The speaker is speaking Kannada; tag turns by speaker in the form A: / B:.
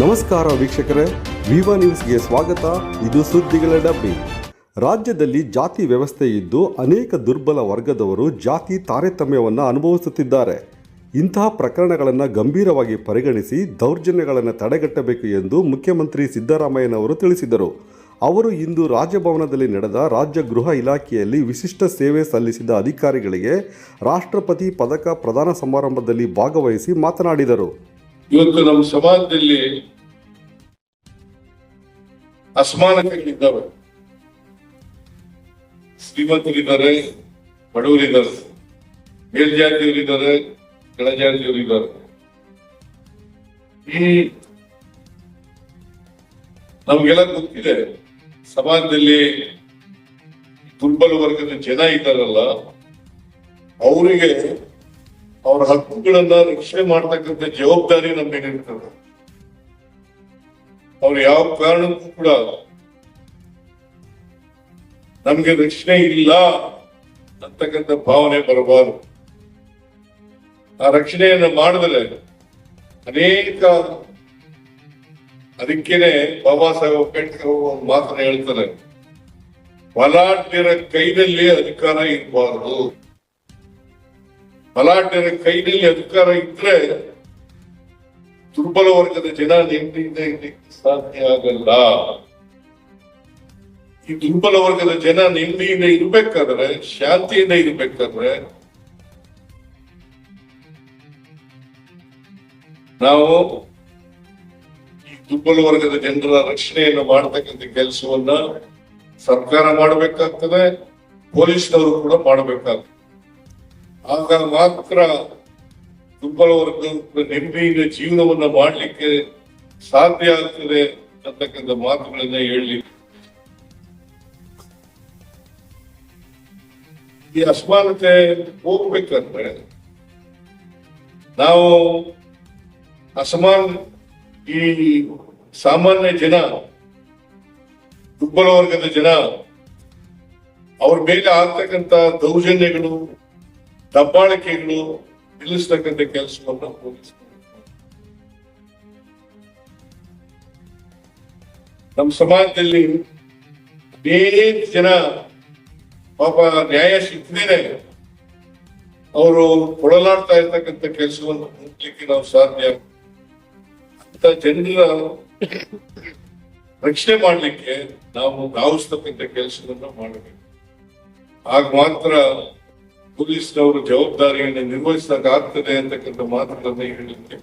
A: ನಮಸ್ಕಾರ ವೀಕ್ಷಕರೇ, ವಿವಾ ನ್ಯೂಸ್ಗೆ ಸ್ವಾಗತ. ಇದು ಸುದ್ದಿಗಳ ಡಬ್ಬಿ. ರಾಜ್ಯದಲ್ಲಿ ಜಾತಿ ವ್ಯವಸ್ಥೆ ಇದ್ದು ಅನೇಕ ದುರ್ಬಲ ವರ್ಗದವರು ಜಾತಿ ತಾರತಮ್ಯವನ್ನು ಅನುಭವಿಸುತ್ತಿದ್ದಾರೆ. ಇಂತಹ ಪ್ರಕರಣಗಳನ್ನು ಗಂಭೀರವಾಗಿ ಪರಿಗಣಿಸಿ ದೌರ್ಜನ್ಯಗಳನ್ನು ತಡೆಗಟ್ಟಬೇಕು ಎಂದು ಮುಖ್ಯಮಂತ್ರಿ ಸಿದ್ದರಾಮಯ್ಯನವರು ತಿಳಿಸಿದರು. ಅವರು ಇಂದು ರಾಜಭವನದಲ್ಲಿ ನಡೆದ ರಾಜ್ಯ ಗೃಹ ಇಲಾಖೆಯಲ್ಲಿ ವಿಶಿಷ್ಟ ಸೇವೆ ಸಲ್ಲಿಸಿದ ಅಧಿಕಾರಿಗಳಿಗೆ ರಾಷ್ಟ್ರಪತಿ ಪದಕ ಪ್ರದಾನ ಸಮಾರಂಭದಲ್ಲಿ ಭಾಗವಹಿಸಿ ಮಾತನಾಡಿದರು.
B: ಇವತ್ತು ನಮ್ಮ ಸಮಾಜದಲ್ಲಿ ಅಸಮಾನತೆಗಳಿದ್ದಾವೆ. ಶ್ರೀಮಂತರಿದ್ದಾರೆ, ಬಡವರಿದ್ದಾರೆ, ಮೇಲ್ಜಾತಿಯವರಿದ್ದಾರೆ, ಕೆಳಜಾತಿಯವರಿದ್ದಾರೆ. ಈ ನಮ್ಗೆಲ್ಲ ಗೊತ್ತಿದೆ, ಸಮಾಜದಲ್ಲಿ ದುರ್ಬಲ ವರ್ಗದ ಜನ ಇದ್ದಾರಲ್ಲ, ಅವರಿಗೆ ಅವರ ಹಕ್ಕುಗಳನ್ನ ರಕ್ಷಣೆ ಮಾಡ್ತಕ್ಕಂಥ ಜವಾಬ್ದಾರಿ ನಮ್ಮ ಮೇಲೆ ಅವ್ರು ಯಾವ ಕಾರಣಕ್ಕೂ ಕೂಡ ನಮ್ಗೆ ರಕ್ಷಣೆ ಇಲ್ಲ ಅಂತಕ್ಕಂಥ ಭಾವನೆ ಬರಬಾರದು. ಆ ರಕ್ಷಣೆಯನ್ನು ಮಾಡಿದ್ರೆ ಅನೇಕ ಅದಕ್ಕೇನೆ ಬಾಬಾ ಸಾಹೇಬ್ ಅಂಬೇಡ್ಕರ್ ಮಾತನ್ನ ಹೇಳ್ತಾರೆ. ಬಲಾಢ್ಯರ ಕೈನಲ್ಲಿ ಅಧಿಕಾರ ಇರಬಾರದು. ಬಲಾಢ್ಯರ ಕೈನಲ್ಲಿ ಅಧಿಕಾರ ಇದ್ರೆ ದುರ್ಬಲ ವರ್ಗದ ಜನ ನೆಮ್ಮದಿಯಿಂದ ಇರಲಿಕ್ಕೆ ಸಾಧ್ಯ ಆಗಲ್ಲ. ಈ ದುರ್ಬಲ ವರ್ಗದ ಜನ ನೆಮ್ಮದಿಯಿಂದ ಇರ್ಬೇಕಾದ್ರೆ, ಶಾಂತಿಯಿಂದ ಇರ್ಬೇಕಾದ್ರೆ, ನಾವು ಈ ದುರ್ಬಲ ವರ್ಗದ ಜನರ ರಕ್ಷಣೆಯನ್ನು ಮಾಡತಕ್ಕಂಥ ಕೆಲಸವನ್ನ ಸರ್ಕಾರ ಮಾಡಬೇಕಾಗ್ತದೆ, ಪೊಲೀಸ್ನವರು ಕೂಡ ಮಾಡಬೇಕಾಗ್ತದೆ. ಆಗ ಮಾತ್ರ ದುರ್ಬಲ ವರ್ಗ ನೆಮ್ಮದಿಯಿಂದ ಜೀವನವನ್ನ ಮಾಡಲಿಕ್ಕೆ ಸಾಧ್ಯ ಆಗ್ತದೆ ಅಂತಕ್ಕಂಥ ಮಾತುಗಳನ್ನ ಹೇಳಿ ಈ ಅಸಮಾನತೆ ಹೋಗ್ಬೇಕಂದ್ರೆ ನಾವು ಅಸಮಾನ ಈ ಸಾಮಾನ್ಯ ಜನ ದುರ್ಬಲ ವರ್ಗದ ಜನ, ಅವ್ರ ಮೇಲೆ ಆಗ್ತಕ್ಕಂತ ದೌರ್ಜನ್ಯಗಳು ದಬ್ಬಾಳಿಕೆಗಳು ನಿಲ್ಲಿಸ್ತಕ್ಕಂಥ ಕೆಲಸವನ್ನು ಪೊಲೀಸ್ ನಮ್ಮ ಸಮಾಜದಲ್ಲಿ ಅನೇಕ ಜನ ಪಾಪ ನ್ಯಾಯ ಸಿಕ್ಕದೇನೆ ಅವರು ಕೊಡಲಾಡ್ತಾ ಇರ್ತಕ್ಕಂಥ ಕೆಲಸವನ್ನು ಮುಟ್ಲಿಕ್ಕೆ ನಾವು ಸಾಧ್ಯ ಅಂತ ಜನರ ರಕ್ಷಣೆ ಮಾಡಲಿಕ್ಕೆ ನಾವು ಗಾವಿಸ್ತಕ್ಕಂಥ ಕೆಲಸವನ್ನು ಮಾಡಬೇಕು. ಆಗ ಮಾತ್ರ ಪೊಲೀಸ್ನವರು ಜವಾಬ್ದಾರಿಯನ್ನು ನಿರ್ವಹಿಸಿದಾಗ ಆಗ್ತದೆ ಅಂತಕ್ಕಂಥ ಮಾತುಗಳನ್ನು ಹೇಳಲಿಕ್ಕೆ